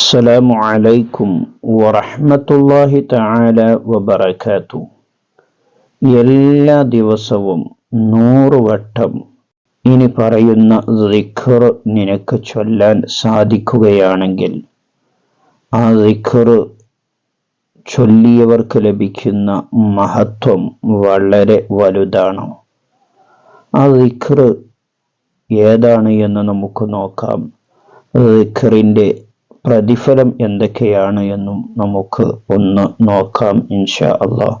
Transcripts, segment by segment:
السلام عليكم ورحمة الله تعالى وبركاته എല്ലാ ദിവസവും നൂറ് വട്ടം ഇനി പറയുന്ന ദിഖർ നിനക്ക് ചൊല്ലാൻ സാധിക്കുകയാണെങ്കിൽ ആ ദിഖർ ചൊല്ലിയവർക്ക് ലഭിക്കുന്ന മഹത്വം വളരെ വലുതാണ് ആ ദിഖർ ഏതാണ് എന്ന് നമുക്ക് നോക്കാം ദിഖറിൻ്റെ പ്രതിഫലം എന്തൊക്കെയാണ് എന്നും നമുക്ക് ഒന്ന് നോക്കാം ഇൻഷാ അള്ളാഹ്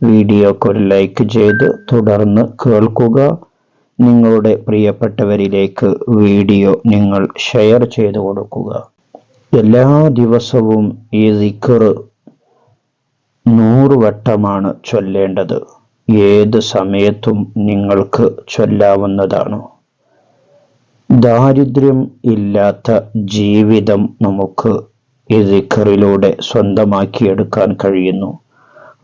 വീഡിയോക്ക് ഒരു ലൈക്ക് ചെയ്ത് തുടർന്ന് കേൾക്കുക. നിങ്ങളുടെ പ്രിയപ്പെട്ടവരിലേക്ക് വീഡിയോ നിങ്ങൾ ഷെയർ ചെയ്തു കൊടുക്കുക. എല്ലാ ദിവസവും ഈ സിക്കർ നൂറ് വട്ടമാണ് ചൊല്ലേണ്ടത്. ഏത് സമയത്തും നിങ്ങൾക്ക് ചൊല്ലാവുന്നതാണ്. ദാരിദ്ര്യം ഇല്ലാത്ത ജീവിതം നമുക്ക് ഈ ദിക്കറിലൂടെ സ്വന്തമാക്കിയെടുക്കാൻ കഴിയുന്നു.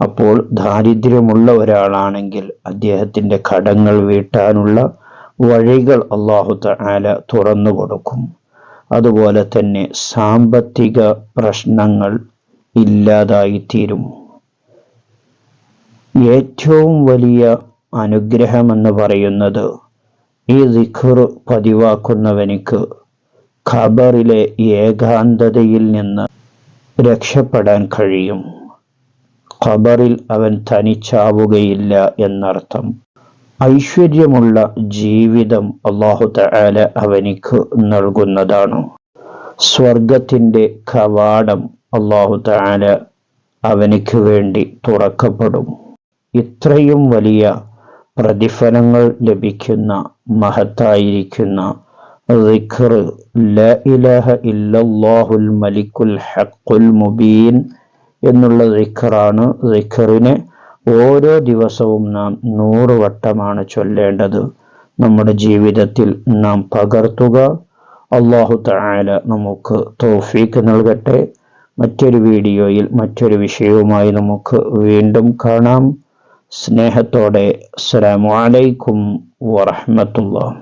അപ്പോൾ ദാരിദ്ര്യമുള്ള ഒരാളാണെങ്കിൽ അദ്ദേഹത്തിന്റെ കടങ്ങൾ വീട്ടാനുള്ള വഴികൾ അള്ളാഹു താല തുറന്നു കൊടുക്കും. അതുപോലെ തന്നെ സാമ്പത്തിക പ്രശ്നങ്ങൾ ഇല്ലാതായിത്തീരും. ഏറ്റവും വലിയ അനുഗ്രഹമെന്ന് പറയുന്നത് ഈ ദിഖുർ പതിവാക്കുന്നവനിക്ക് ഖബറിലെ ഏകാന്തതയിൽ നിന്ന് രക്ഷപ്പെടാൻ കഴിയും. ഖബറിൽ അവൻ തനിച്ചാവുകയില്ല എന്നർത്ഥം. ഐശ്വര്യമുള്ള ജീവിതം അള്ളാഹു തആല അവനിക്ക് നൽകുന്നതാണ്. സ്വർഗത്തിന്റെ കവാടം അള്ളാഹു തആല അവനിക്ക് വേണ്ടി തുറക്കപ്പെടും. ഇത്രയും വലിയ പ്രതിഫലങ്ങൾ ലഭിക്കുന്ന മഹത്തായിരിക്കുന്ന മലിക്കുൽ ഹഖുൽ മുബീൻ എന്നുള്ള ദിഖറാണ് ദിഖറിനെ ഓരോ ദിവസവും നാം നൂറ് വട്ടമാണ് ചൊല്ലേണ്ടത്. നമ്മുടെ ജീവിതത്തിൽ നാം പകർത്തുക. അള്ളാഹു തആല നമുക്ക് തോഫീക്ക് നൽകട്ടെ. മറ്റൊരു വീഡിയോയിൽ മറ്റൊരു വിഷയവുമായി നമുക്ക് വീണ്ടും കാണാം. സ്നേഹത്തോടെ അസ്സലാമു അലൈക്കും വറഹ്മത്തുള്ളാഹി